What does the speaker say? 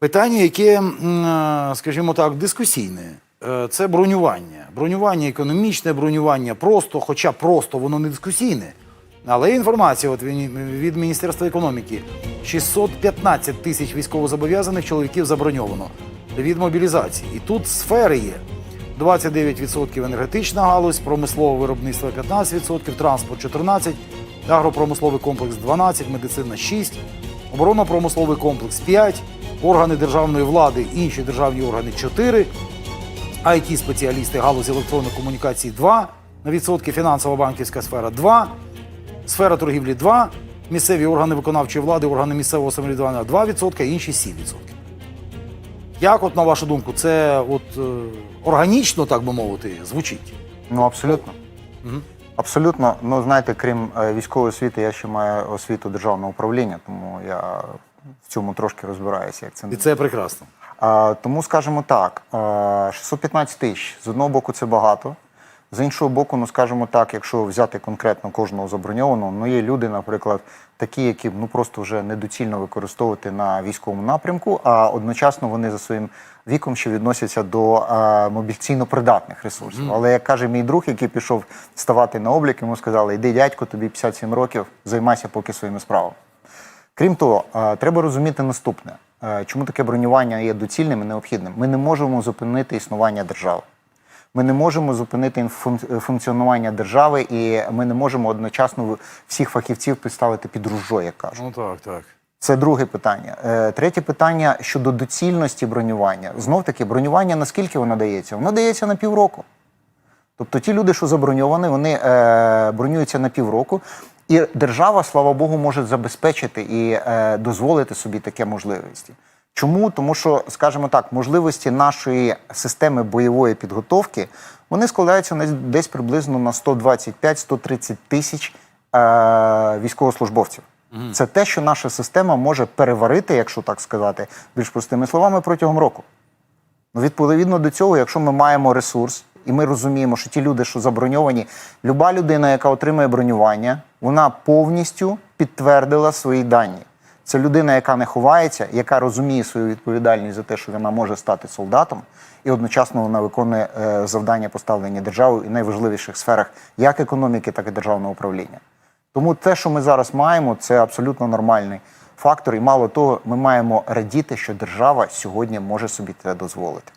Питання, яке, е, скажімо так, дискусійне. Е, Це бронювання. Бронювання економічне, бронювання просто, хоча просто воно не дискусійне. Але інформація от від Міністерства економіки: 615 тисяч військовозобов'язаних чоловіків заброньовано від мобілізації. І тут сфери є. 29% енергетична галузь, промислове виробництво 15%, транспорт 14%, агропромисловий комплекс 12%, медицина 6%, оборонно-промисловий комплекс 5%, органи державної влади, інші державні органи 4%, IT-спеціалісти галузі електронних комунікацій 2%, на відсотки фінансово-банківська сфера 2%, сфера торгівлі 2%, місцеві органи виконавчої влади, органи місцевого самоврядування 2%, інші 7%. Як, от, на вашу думку, це от, е, органічно, так би мовити, звучить? Ну, абсолютно. Мгм. Абсолютно. Ну, знаєте, крім е, військової освіти, я ще маю освіту державного управління, тому я в цьому трошки розбираюся, як це І це прекрасно. А, тому скажемо так: е, 615 тисяч з одного боку це багато. З іншого боку, ну скажімо так, якщо взяти конкретно кожного заброньованого, ну є люди, наприклад, такі, які ну просто вже недоцільно використовувати на військовому напрямку, а одночасно вони за своїм віком ще відносяться до е, мобіційно придатних ресурсів. Але як каже мій друг, який пішов ставати на облік, йому сказали: йди, дядько, тобі 57 років, займайся поки своїми справами. Крім того, е, треба розуміти наступне: Е, чому таке бронювання є доцільним і необхідним. Ми не можемо зупинити існування держави. Ми не можемо зупинити функціонування держави, і ми не можемо одночасно всіх фахівців підставити під ружо, як кажуть. Ну так, так. Це друге питання. Е, Третє питання щодо доцільності бронювання. Знов таки, бронювання наскільки воно дається? Воно дається на півроку. Тобто ті люди, що заброньовані, вони е, бронюються на півроку, і держава, слава Богу, може забезпечити і е, дозволити собі таке можливості. Чому? Тому що, скажімо так, можливості нашої системи бойової підготовки вони складаються на десь приблизно на 125-130 тисяч е, військовослужбовців. Це те, що наша система може переварити, якщо так сказати, більш простими словами, протягом року. Ну, відповідно до цього, якщо ми маємо ресурс, і ми розуміємо, що ті люди, що заброньовані, люба людина, яка отримує бронювання, вона повністю підтвердила свої дані. Це людина, яка не ховається, яка розуміє свою відповідальність за те, що вона може стати солдатом, і одночасно вона виконує е, завдання, поставлені державою і найважливіших сферах як економіки, так і державного управління. Тому те, що ми зараз маємо, це абсолютно нормальний фактор. І мало того, ми маємо радіти, що держава сьогодні може собі це дозволити.